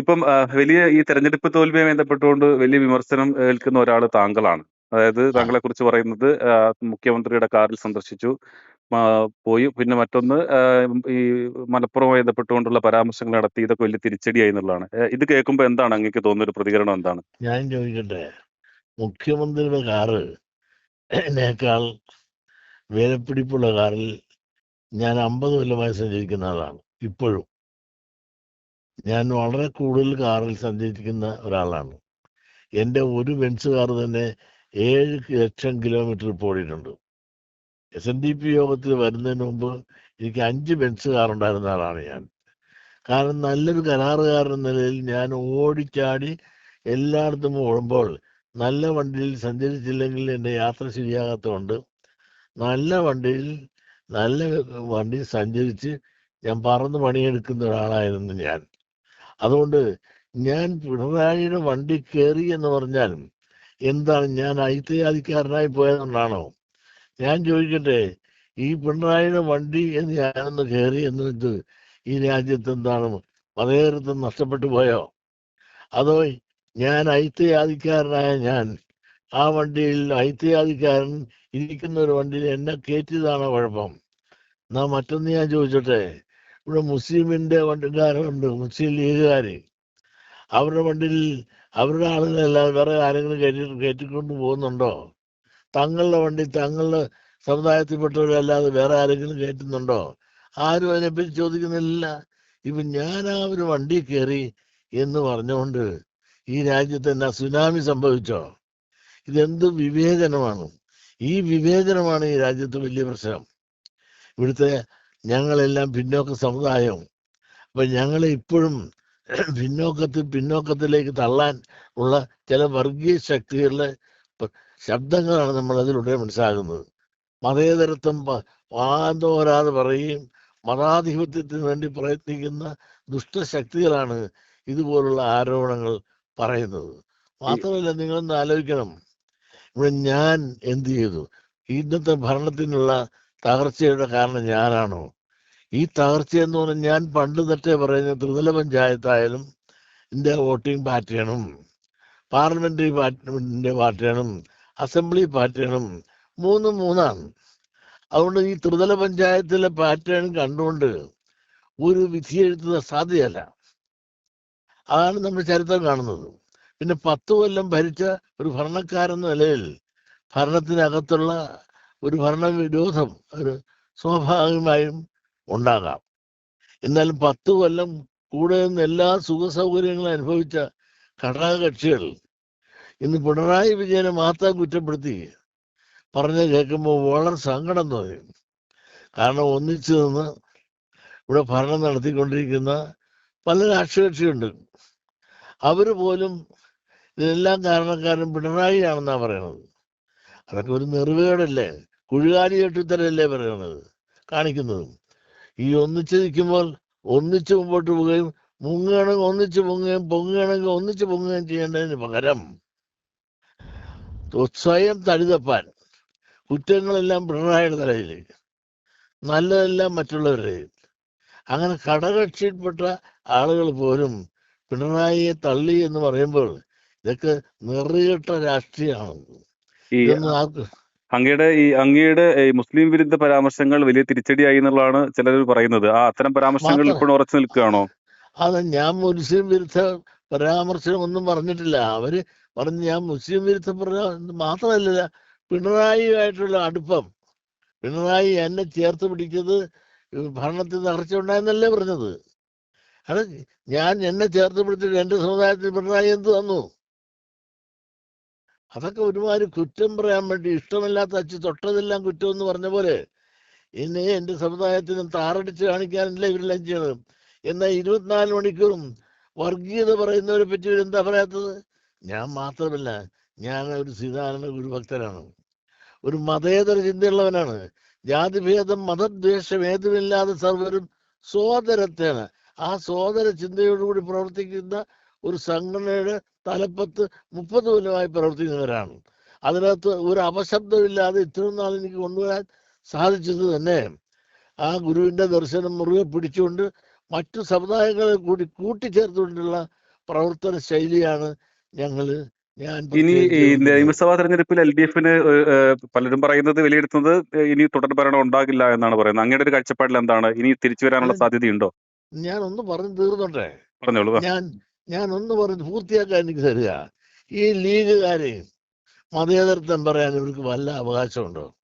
ഇപ്പം വലിയ ഈ തെരഞ്ഞെടുപ്പ് തോൽവിയുമായി ബന്ധപ്പെട്ടുകൊണ്ട് വലിയ വിമർശനം ഏൽക്കുന്ന ഒരാൾ താങ്കളാണ്. അതായത്. താങ്കളെ കുറിച്ച് പറയുന്നത് മുഖ്യമന്ത്രിയുടെ കാറിൽ സന്ദർശിച്ചു പോയി. പിന്നെ മറ്റൊന്ന് ഈ മലപ്പുറവുമായി ബന്ധപ്പെട്ടുകൊണ്ടുള്ള പരാമർശങ്ങൾ നടത്തി ഇതൊക്കെ വലിയ തിരിച്ചടിയായി എന്നുള്ളതാണ്. ഇത് കേൾക്കുമ്പോൾ എന്താണ് അങ്ങേക്ക് തോന്നുന്ന ഒരു പ്രതികരണം എന്താണ്? ഞാൻ ചോദിക്കട്ടെ? മുഖ്യമന്ത്രിയുടെ കാറ് എന്നേക്കാൾ വിലപിടിപ്പുള്ള കാറിൽ ഞാൻ അമ്പത് കൊല്ലമായി സഞ്ചരിക്കുന്ന ആളാണ് ഇപ്പോഴും. ഞാൻ വളരെ കൂടുതൽ കാറിൽ സഞ്ചരിക്കുന്ന ഒരാളാണ്. എന്റെ ഒരു ബെൻസ് കാർ തന്നെ ഏഴ് ലക്ഷം കിലോമീറ്റർ പോയിട്ടുണ്ട്. എസ് എൻ ഡി പി യോഗത്തിൽ വരുന്നതിന് മുമ്പ് എനിക്ക് അഞ്ച് ബെൻസ് കാർ ഉണ്ടായിരുന്ന ആളാണ് ഞാൻ. കാരണം നല്ലൊരു കരാറുകാരൻ എന്ന നിലയിൽ ഞാൻ ഓടിച്ചാടി എല്ലായിടത്തും ഓടുമ്പോൾ നല്ല വണ്ടിയിൽ സഞ്ചരിച്ചില്ലെങ്കിൽ എന്റെ യാത്ര ശരിയാകാത്തതുകൊണ്ട് നല്ല വണ്ടിയിൽ നല്ല വണ്ടി സഞ്ചരിച്ച് ഞാൻ പറന്ന് പണിയെടുക്കുന്ന ഒരാളായിരുന്നു ഞാൻ. അതുകൊണ്ട് ഞാൻ പിണറായിയുടെ വണ്ടി കയറി എന്ന് പറഞ്ഞാൽ എന്താണ് ഞാൻ ഐത്തയാധികാരനായി പോയതുകൊണ്ടാണോ? ഞാൻ ചോദിക്കട്ടെ ഈ പിണറായിയുടെ വണ്ടി എന്ന് ഞാനൊന്ന് കയറി എന്നിട്ട് ഈ രാജ്യത്ത് എന്താണ് മതേതരത്വം നഷ്ടപ്പെട്ടു പോയോ? അതോ ഞാൻ ഐത്തയാധികാരനായ ഞാൻ ആ വണ്ടിയിൽ ഐത്തയാധികാരൻ ഇരിക്കുന്ന ഒരു വണ്ടിയിൽ എന്നെ കയറ്റിയതാണോ കുഴപ്പം? എന്നാ മറ്റൊന്ന് ഞാൻ ചോദിച്ചോട്ടെ ഇവിടെ മുസ്ലിമിന്റെ വണ്ടിക്കാരുണ്ട് മുസ്ലിം ലീഗുകാര്. അവരുടെ വണ്ടിയിൽ അവരുടെ ആളുകളെല്ലാം വേറെ ആരെങ്കിലും കയറ്റി കയറ്റിക്കൊണ്ട് പോകുന്നുണ്ടോ? തങ്ങളുടെ വണ്ടി തങ്ങളുടെ സമുദായത്തിൽപ്പെട്ടവരല്ലാതെ വേറെ ആരെങ്കിലും കയറ്റുന്നുണ്ടോ ആരും അതിനെപ്പറ്റി ചോദിക്കുന്നില്ല. ഇപ്പൊ ഞാൻ ആ ഒരു വണ്ടി കയറി എന്ന് പറഞ്ഞുകൊണ്ട് ഈ രാജ്യത്ത് എന്നാ സുനാമി സംഭവിച്ചോ? ഇതെന്ത് വിവേചനമാണ്? ഈ വിവേചനമാണ് ഈ രാജ്യത്ത് വലിയ പ്രശ്നം. ഇവിടുത്തെ ഞങ്ങളെല്ലാം പിന്നോക്ക സമുദായവും. അപ്പൊ ഞങ്ങളെ ഇപ്പോഴും പിന്നോക്കത്തിൽ പിന്നോക്കത്തിലേക്ക് തള്ളാൻ ഉള്ള ചില വർഗീയ ശക്തികളുടെ ശബ്ദങ്ങളാണ് നമ്മൾ അതിലൂടെ മനസ്സിലാകുന്നത്. മതേതരത്വം വാന്തോരാതെ പറയുകയും മതാധിപത്യത്തിന് വേണ്ടി പ്രയത്നിക്കുന്ന ദുഷ്ടശക്തികളാണ് ഇതുപോലുള്ള ആരോപണങ്ങൾ പറയുന്നത്. മാത്രമല്ല നിങ്ങളൊന്ന് ആലോചിക്കണം. ഇവിടെ ഞാൻ എന്ത് ചെയ്തു? ഇന്നത്തെ ഭരണത്തിനുള്ള തകർച്ചയുടെ കാരണം ഞാനാണോ? ഈ തകർച്ച എന്ന് പറഞ്ഞാൽ ഞാൻ പണ്ട് തൊട്ടേ പറയുന്ന ത്രിതല പഞ്ചായത്തായാലും എന്റെ വോട്ടിംഗ് പാറ്റേണും പാർലമെന്ററി പാർട്ടിന്റെ പാറ്റേണും അസംബ്ലി പാറ്റേണും മൂന്നും മൂന്നാണ്. അതുകൊണ്ട് ഈ ത്രിതല പഞ്ചായത്തിലെ പാറ്റേൺ കണ്ടുകൊണ്ട് ഒരു വിധി വിധിയെഴുത്തുക സാധ്യമല്ല അതാണ് നമ്മൾ ചരിത്രം കാണുന്നത്. പിന്നെ പത്ത് കൊല്ലം ഭരിച്ച ഒരു ഭരണക്കാരെന്ന നിലയിൽ ഭരണത്തിനകത്തുള്ള ഒരു ഭരണവിരോധം ഒരു സ്വാഭാവികമായും ഉണ്ടാകാം. എന്നാലും പത്ത് കൊല്ലം കൂടെ നിന്ന് എല്ലാ സുഖ സൗകര്യങ്ങളും അനുഭവിച്ച ഘടകകക്ഷികൾ ഇന്ന് പിണറായി വിജയനെ മാത്രം കുറ്റപ്പെടുത്തി. പറഞ്ഞ് കേൾക്കുമ്പോൾ വളരെ സങ്കടം തോന്നി. കാരണം ഒന്നിച്ചു നിന്ന് ഇവിടെ ഭരണം നടത്തിക്കൊണ്ടിരിക്കുന്ന പല രാഷ്ട്രീയകക്ഷിയുണ്ട്. അവർ പോലും ഇതെല്ലാം കാരണക്കാരൻ പിണറായി ആണെന്നാണ് പറയുന്നത് അതൊക്കെ ഒരു നെറുകേടല്ലേ കുഴുകാലി കെട്ടിത്തരല്ലേ പറയുന്നത് കാണിക്കുന്നതും. ഈ ഒന്നിച്ച് നിൽക്കുമ്പോൾ ഒന്നിച്ച് മുമ്പോട്ട് പോവുകയും മുങ്ങുകയാണെങ്കിൽ ഒന്നിച്ച് പൊങ്ങുകയും പൊങ്ങുകയാണെങ്കിൽ ഒന്നിച്ച് പൊങ്ങുകയും ചെയ്യേണ്ടതിന് പകരം സ്വയം തഴുതപ്പാൻ കുറ്റങ്ങളെല്ലാം പിണറായിയുടെ തലയിൽ നല്ലതെല്ലാം മറ്റുള്ളവരുടെ അങ്ങനെ ഘടകക്ഷിയിൽപ്പെട്ട ആളുകൾ പോലും പിണറായിയെ തള്ളി എന്ന് പറയുമ്പോൾ ഇതൊക്കെ നിറയിട്ട രാഷ്ട്രീയമാണ്. ഇതൊന്നും ആർക്ക് അങ്ങയുടെ ഈ അങ്ങയുടെ ഈ മുസ്ലിം വിരുദ്ധ പരാമർശങ്ങൾ വലിയ തിരിച്ചടിയായി എന്നുള്ളതാണ് ചിലർ പറയുന്നത്. ആ അത്തരം പരാമർശങ്ങൾ ഇപ്പോഴും ഉറച്ചു നിൽക്കുകയാണോ? അതെ ഞാൻ മുസ്ലിം വിരുദ്ധ പരാമർശം ഒന്നും പറഞ്ഞിട്ടില്ല. അവർ പറഞ്ഞ് ഞാൻ മുസ്ലിം വിരുദ്ധ മാത്രമല്ല പിണറായിയുമായിട്ടുള്ള അടുപ്പം. പിണറായി എന്നെ ചേർത്ത് പിടിച്ചത് ഭരണത്തിൽ തകർച്ച ഉണ്ടായെന്നല്ലേ പറഞ്ഞത്? അത് ഞാൻ എന്നെ ചേർത്ത് പിടിച്ചിട്ട് എന്റെ സമുദായത്തിൽ പിണറായി എന്ത് തന്നു അതൊക്കെ ഒരുമാതിരി കുറ്റം പറയാൻ വേണ്ടി ഇഷ്ടമില്ലാത്ത അച്ഛ തൊട്ടതെല്ലാം കുറ്റം എന്ന് പറഞ്ഞ പോലെ ഇനി എന്റെ സമുദായത്തിന് താറടിച്ച് കാണിക്കാനല്ല ഇവരെല്ലാം ചെയ്യണത് എന്നാൽ ഇരുപത്തിനാല് മണിക്കൂറും വർഗീയത പറയുന്നവരെ പറ്റി ഇവരെന്താ പറയാത്തത്? ഞാൻ മാത്രമല്ല ഞാൻ ഒരു സീതാനന്ദ ഗുരുഭക്തനാണ് ഒരു മതേതര ചിന്തയുള്ളവനാണ്. ജാതിഭേദം മതദ്വേഷം ഏതുമില്ലാതെ സർവരും സോദരത്തെയാണ്. ആ സോദര ചിന്തയോടുകൂടി പ്രവർത്തിക്കുന്ന ഒരു സംഘടനയുടെ തലപ്പത്ത് മുപ്പത് കൊല്ലമായി പ്രവർത്തിക്കുന്നവരാണ്. അതിനകത്ത് ഒരു അപശബ്ദമില്ലാതെ ഇത്രയും നാൾ എനിക്ക് കൊണ്ടുവരാൻ സാധിച്ചത് തന്നെ. ആ ഗുരുവിന്റെ ദർശനം മുറുകെ പിടിച്ചുകൊണ്ട് മറ്റു സമുദായങ്ങളെ കൂടി കൂട്ടിച്ചേർത്തുകൊണ്ടുള്ള പ്രവർത്തന ശൈലിയാണ് ഞങ്ങൾ ഞാൻ ഇനി ഈ നിയമസഭാ തെരഞ്ഞെടുപ്പിൽ എൽ ഡി എഫിന് പലരും പറയുന്നത് വിലയിരുത്തുന്നത് ഇനി തുടർ ഭരണം ഉണ്ടാകില്ല എന്നാണ് പറയുന്നത്. അങ്ങയുടെ ഒരു കാഴ്ചപ്പാടിൽ എന്താണ് ഇനി തിരിച്ചു വരാനുള്ള സാധ്യതയുണ്ടോ? ഞാൻ ഒന്ന് പറഞ്ഞു തീർന്നോട്ടെ. പറഞ്ഞോളൂ ഞാൻ ഞാൻ ഒന്ന് പറഞ്ഞ് പൂർത്തിയാക്കാൻ എനിക്ക് തരിക. ഈ ലീഗുകാരെ മതേതരത്വം പറയാൻ ഇവർക്ക് വല്ല അവകാശമുണ്ടോ?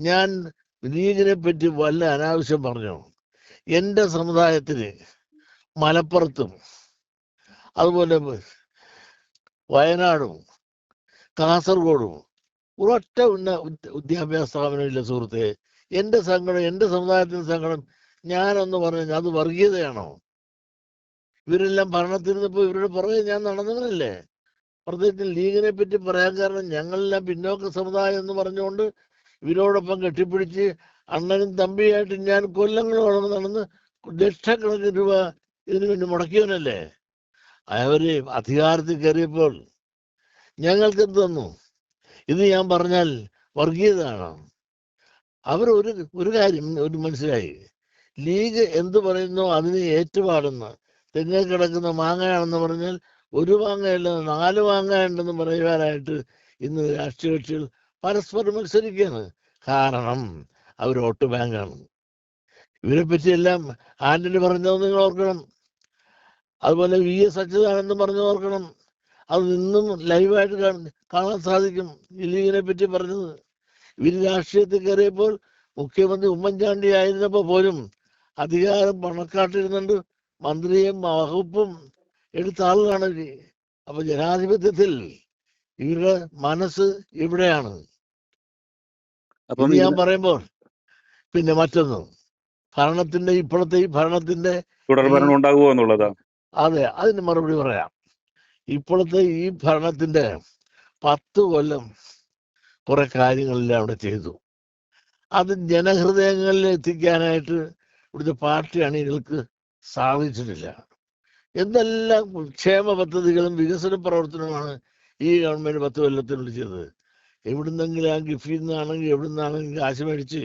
ഞാൻ ലീഗിനെ പറ്റി വല്ല അനാവശ്യം പറഞ്ഞു? എന്റെ സമുദായത്തിന് മലപ്പുറത്തും അതുപോലെ വയനാടും കാസർഗോഡും ഒരൊറ്റ ഉന്ന വിദ്യാഭ്യാസ സ്ഥാപനമില്ല സുഹൃത്തെ. എന്റെ സങ്കടം എന്റെ സമുദായത്തിന്റെ സങ്കടം ഞാനൊന്ന് പറഞ്ഞു അത് വർഗീയതയാണോ? ഇവരെല്ലാം ഭരണത്തിരുന്നപ്പോൾ ഇവരുടെ പുറകെ ഞാൻ നടന്നവരല്ലേ? പ്രത്യേകിച്ച് ലീഗിനെ പറ്റി പറയാൻ കാരണം ഞങ്ങളെല്ലാം പിന്നോക്ക സമുദായം എന്ന് പറഞ്ഞുകൊണ്ട് ഇവരോടൊപ്പം കെട്ടിപ്പിടിച്ച് അണ്ണനും തമ്പിയായിട്ട് ഞാൻ കൊല്ലങ്ങളോളം നടന്ന് ലക്ഷക്കണക്കിന് രൂപ ഇതിനു വേണ്ടി മുടക്കിയവനല്ലേ? അവർ അധികാരത്തിൽ കയറിയപ്പോൾ ഞങ്ങൾക്ക് എന്ത് തന്നു? ഇത് ഞാൻ പറഞ്ഞാൽ വർഗീയതാണ് അവർ ഒരു ഒരു കാര്യം ഒരു മനസ്സിലായി. ലീഗ് എന്ത് പറയുന്നോ അതിന് ഏറ്റുപാടുന്ന. തെങ്ങ കിടക്കുന്ന മാങ്ങയാണെന്ന് പറഞ്ഞാൽ ഒരു മാങ്ങയല്ല നാല് മാങ്ങ ഉണ്ടെന്ന് പറയുവാനായിട്ട് ഇന്ന് രാഷ്ട്രീയ കക്ഷികൾ പരസ്പരം മത്സരിക്കുകയാണ്. കാരണം അവർ വോട്ട് ബാങ്കാണ്. ഇവരെ പറ്റിയെല്ലാം ആന്റണി പറഞ്ഞത് നിങ്ങൾ ഓർക്കണം. അതുപോലെ വി എസ് അച്യുതാനന്ദൻ പറഞ്ഞു ഓർക്കണം. അത് നിന്നും ലൈവായിട്ട് കാണാൻ സാധിക്കും. ഈ പറ്റി പറഞ്ഞത്. ഇവർ രാഷ്ട്രീയത്തിൽ കയറിയപ്പോൾ മുഖ്യമന്ത്രി ഉമ്മൻചാണ്ടി ആയിരുന്നപ്പോൾ പോലും അധികാരം പണക്കാട്ടിരുന്നുണ്ട്. മന്ത്രിയും വകുപ്പും എടുത്ത ആളുകളാണ് ഇവർ അപ്പൊ ജനാധിപത്യത്തിൽ ഇവരുടെ മനസ്സ് ഇവിടെയാണ്. അപ്പം ഞാൻ പറയുമ്പോൾ പിന്നെ മറ്റൊന്ന്. ഭരണത്തിന്റെ ഇപ്പോഴത്തെ ഈ ഭരണത്തിന്റെ തുടർഭരണം ഉണ്ടാകുമോ എന്നുള്ളതാ. അതെ അതിന് മറുപടി പറയാം. ഇപ്പോഴത്തെ ഈ ഭരണത്തിന്റെ പത്ത് കൊല്ലം കുറെ കാര്യങ്ങളെല്ലാം അവിടെ ചെയ്തു. അത് ജനഹൃദയങ്ങളിൽ എത്തിക്കാനായിട്ട് ഇവിടുത്തെ പാർട്ടി അണികൾക്ക് സാധിച്ചിട്ടില്ല. എന്തെല്ലാം ക്ഷേമ പദ്ധതികളും വികസന പ്രവർത്തനവുമാണ് ഈ ഗവൺമെന്റ് പത്ത് കൊല്ലത്തിനുള്ളിൽ ചെയ്തത്. എവിടുന്നെങ്കിലും ആ ഗിഫിൽ നിന്നാണെങ്കിൽ എവിടുന്നാണെങ്കിൽ കാശ് മേടിച്ച്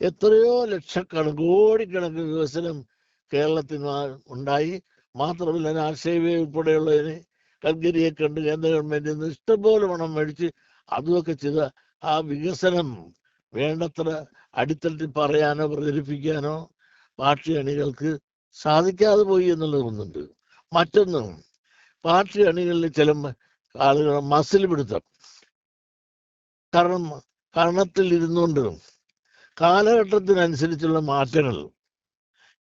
എത്രയോ ലക്ഷക്കണക്ക് കോടിക്കണക്ക് വികസനം കേരളത്തിന് ഉണ്ടായി. മാത്രമല്ല ആശയവേ ഉൾപ്പെടെയുള്ളതിന് കൽക്കരിയെ കണ്ട് കേന്ദ്ര ഗവൺമെന്റിൽ നിന്ന് ഇഷ്ടംപോലെ പണം മേടിച്ച് അതുമൊക്കെ ചെയ്ത ആ വികസനം വേണ്ടത്ര അടിത്തട്ടിൽ പറയാനോ പ്രചരിപ്പിക്കാനോ പാർട്ടി അണികൾക്ക് സാധിക്കാതെ പോയി എന്നുള്ളത് ഒന്നുണ്ട്. മറ്റൊന്ന് പാർട്ടി അണികളിൽ ചില ആളുകൾ മസിൽ പിടുത്തം. കാരണം കർണത്തിൽ ഇരുന്നുകൊണ്ട് കാലഘട്ടത്തിനനുസരിച്ചുള്ള മാറ്റങ്ങൾ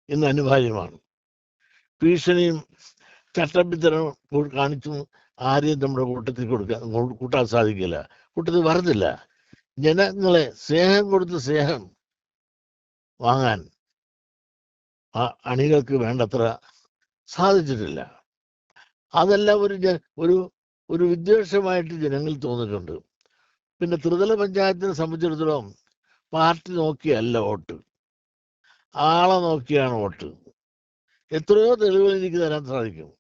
ഇന്ന് അനിവാര്യമാണ്. ഭീഷണിയും ചട്ടമ്പിത്തരം കാണിച്ചു ആരെയും നമ്മുടെ കൂട്ടത്തിൽ കൊടുക്കാൻ കൂട്ടാൻ സാധിക്കില്ല. കൂട്ടത്തിൽ വരുന്നില്ല ജനങ്ങളെ സ്നേഹം കൊടുത്ത് സ്നേഹം വാങ്ങാൻ ആ അണികൾക്ക് വേണ്ടത്ര സാധിച്ചിട്ടില്ല. അതെല്ലാം ഒരു ഒരു ഒരു വിദ്വേഷമായിട്ട് ജനങ്ങൾ തോന്നിയിട്ടുണ്ട്. പിന്നെ ത്രിതല പഞ്ചായത്തിനെ സംബന്ധിച്ചിടത്തോളം പാർട്ടി നോക്കിയല്ല വോട്ട്. ആളെ നോക്കിയാണ് വോട്ട്. എത്രയോ തെളിവുകൾ എനിക്ക് തരാൻ സാധിക്കും.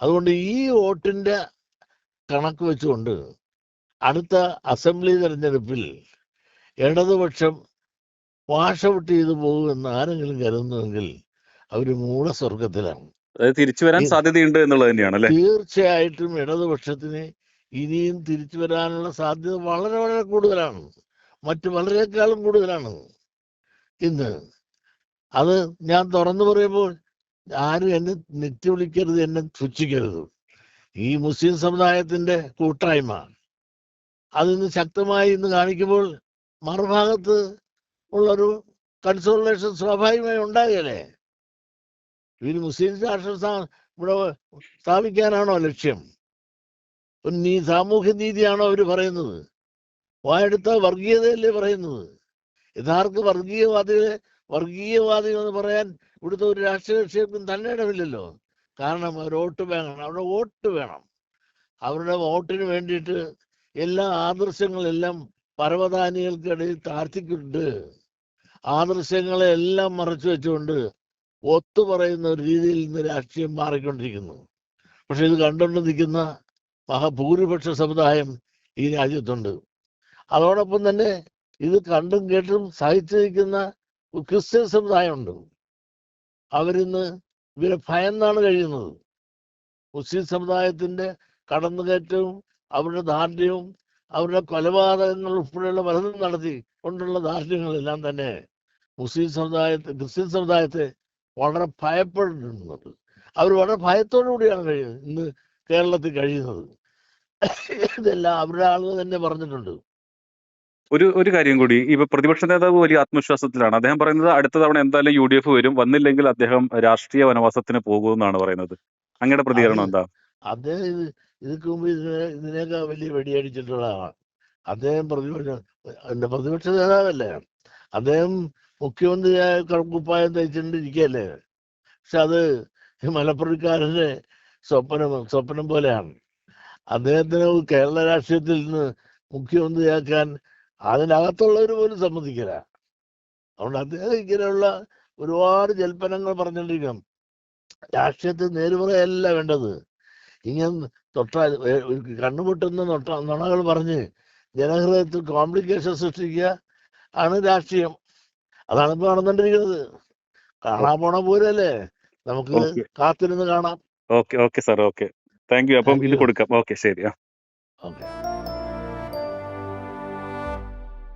അതുകൊണ്ട് ഈ വോട്ടിന്റെ കണക്ക് വെച്ചുകൊണ്ട് അടുത്ത അസംബ്ലി തെരഞ്ഞെടുപ്പിൽ ഇടതുപക്ഷം വാഷ് ഔട്ട് ചെയ്തു പോകും എന്ന് ആരെങ്കിലും കരുതുന്നുവെങ്കിൽ അവർ മൂഢസ്വർഗത്തിലാണ് അതായത് തിരിച്ചു വരാൻ സാധ്യതയുണ്ട് എന്നുള്ളത് തന്നെയാണ് അല്ലെ? തീർച്ചയായിട്ടും ഇടതുപക്ഷത്തിന് ഇനിയും തിരിച്ചു വരാനുള്ള സാധ്യത വളരെ വളരെ കൂടുതലാണ്. മറ്റു വളരെക്കാളും കൂടുതലാണ്. ഇന്ന് അത് ഞാൻ തുറന്നു പറയുമ്പോൾ ആരും എന്നെ നെറ്റി വിളിക്കരുത് എന്നെ തുച്ഛിക്കരുത്. ഈ മുസ്ലിം സമുദായത്തിന്റെ കൂട്ടായ്മ അതിന്ന് ശക്തമായി ഇന്ന് കാണിക്കുമ്പോൾ മറുഭാഗത്ത് ഉള്ളൊരു കൺസോളേഷൻ സ്വാഭാവികമായി ഉണ്ടാകല്ലേ? ഇവർ മുസ്ലിം രാഷ്ട്രം ഇവിടെ സ്ഥാപിക്കാനാണോ ലക്ഷ്യം? നീ സാമൂഹ്യ നീതിയാണോ അവർ പറയുന്നത്? വായെടുത്ത വർഗീയതയല്ലേ പറയുന്നത്? യഥാർത്ഥ വർഗീയവാദികളെ വർഗീയവാദികൾ എന്ന് പറയാൻ ഇവിടുത്തെ ഒരു രാഷ്ട്രീയ കക്ഷികൾക്കും തന്നെ ഇടമില്ലല്ലോ. കാരണം അവർ വോട്ട് വേണം അവരുടെ വോട്ട് വേണം. അവരുടെ വോട്ടിന് വേണ്ടിയിട്ട് എല്ലാ ആദർശങ്ങളെല്ലാം പരവതാനികൾക്കിടയിൽ താഴ്ത്തിക്കൊണ്ട് ആദർശങ്ങളെ എല്ലാം മറച്ചു വെച്ചുകൊണ്ട് ഒത്തു പറയുന്ന ഒരു രീതിയിൽ ഇന്ന് രാഷ്ട്രീയം മാറിക്കൊണ്ടിരിക്കുന്നു. പക്ഷെ ഇത് കണ്ടുകൊണ്ട് നിൽക്കുന്ന മഹാഭൂരിപക്ഷ സമുദായം ഈ രാജ്യത്തുണ്ട്. അതോടൊപ്പം തന്നെ ഇത് കണ്ടും കേട്ടും സഹിച്ചു നിൽക്കുന്ന ക്രിസ്ത്യൻ സമുദായമുണ്ട്. അവരിന്ന് ഇവരെ ഭയന്നാണ് കഴിയുന്നത്. മുസ്ലിം സമുദായത്തിന്റെ കടന്നുകയറ്റവും അവരുടെ ദാർഢ്യവും അവരുടെ കൊലപാതകങ്ങൾ ഉൾപ്പെടെയുള്ള പലതും നടത്തി കൊണ്ടുള്ള ദാർഢ്യങ്ങളെല്ലാം തന്നെ മുസ്ലിം സമുദായത്തെ ക്രിസ്ത്യൻ സമുദായത്തെ വളരെ ഭയപ്പെടുന്നുണ്ട് അവർ വളരെ ഭയത്തോടു കൂടിയാണ് കഴിയുന്നത്. ഇന്ന് കേരളത്തിൽ കഴിയുന്നത്. ഇതെല്ലാം അവരുടെ ആളുകൾ തന്നെ പറഞ്ഞിട്ടുണ്ട്. ഒരു ഒരു കാര്യം കൂടി. ഇപ്പൊ പ്രതിപക്ഷ നേതാവ് വലിയ ആത്മവിശ്വാസത്തിലാണ്. അദ്ദേഹം പറയുന്നത് അടുത്ത തവണ എന്തായാലും യു ഡി എഫ് വരും. വന്നില്ലെങ്കിൽ അദ്ദേഹം രാഷ്ട്രീയ വനവാസത്തിന് പോകുമെന്നാണ് പറയുന്നത്. അങ്ങയുടെ പ്രതികരണം എന്താ? അദ്ദേഹം ഇതിക്ക് മുമ്പ് ഇതിനെ ഇതിനേക്കാൾ വലിയ വെടിയടിച്ചിട്ടുള്ള ആളാണ് അദ്ദേഹം പ്രതിപക്ഷ എന്റെ പ്രതിപക്ഷ നേതാവല്ലേ? അദ്ദേഹം മുഖ്യമന്ത്രിയായ കുപ്പായം തയ്ച്ചിട്ടിരിക്കുകയല്ലേ പക്ഷെ അത് മലപ്പുറക്കാരന്റെ സ്വപ്നം സ്വപ്നം പോലെയാണ്. അദ്ദേഹത്തിന് കേരള രാഷ്ട്രീയത്തിൽ നിന്ന് മുഖ്യമന്ത്രിയാക്കാൻ അതിനകത്തുള്ളവർ പോലും സമ്മതിക്കില്ല. അതുകൊണ്ട് അദ്ദേഹം ഇങ്ങനെയുള്ള ഒരുപാട് ജൽപ്പനങ്ങൾ പറഞ്ഞുകൊണ്ടിരിക്കണം. രാഷ്ട്രീയത്തിൽ നേരുമുറയല്ല വേണ്ടത്. ഇങ്ങനെ തൊട്ടാൽ കണ്ണുമുട്ടുന്ന നൊട്ട നുണകൾ പറഞ്ഞ് ജനഹൃദയത്തിൽ കോംപ്ലിക്കേഷൻ സൃഷ്ടിക്കുക ആണ് രാഷ്ട്രീയം. അതാണ് ഇപ്പൊ നടന്നുകൊണ്ടിരിക്കുന്നത് കാണാൻ പോണ പോരല്ലേ നമുക്ക് കാത്തിരുന്ന് കാണാം. Okay okay sir okay. Thank you അപ്പം ഇത് കൊടുക്കാം. ഓക്കെ ശരി ഓക്കെ.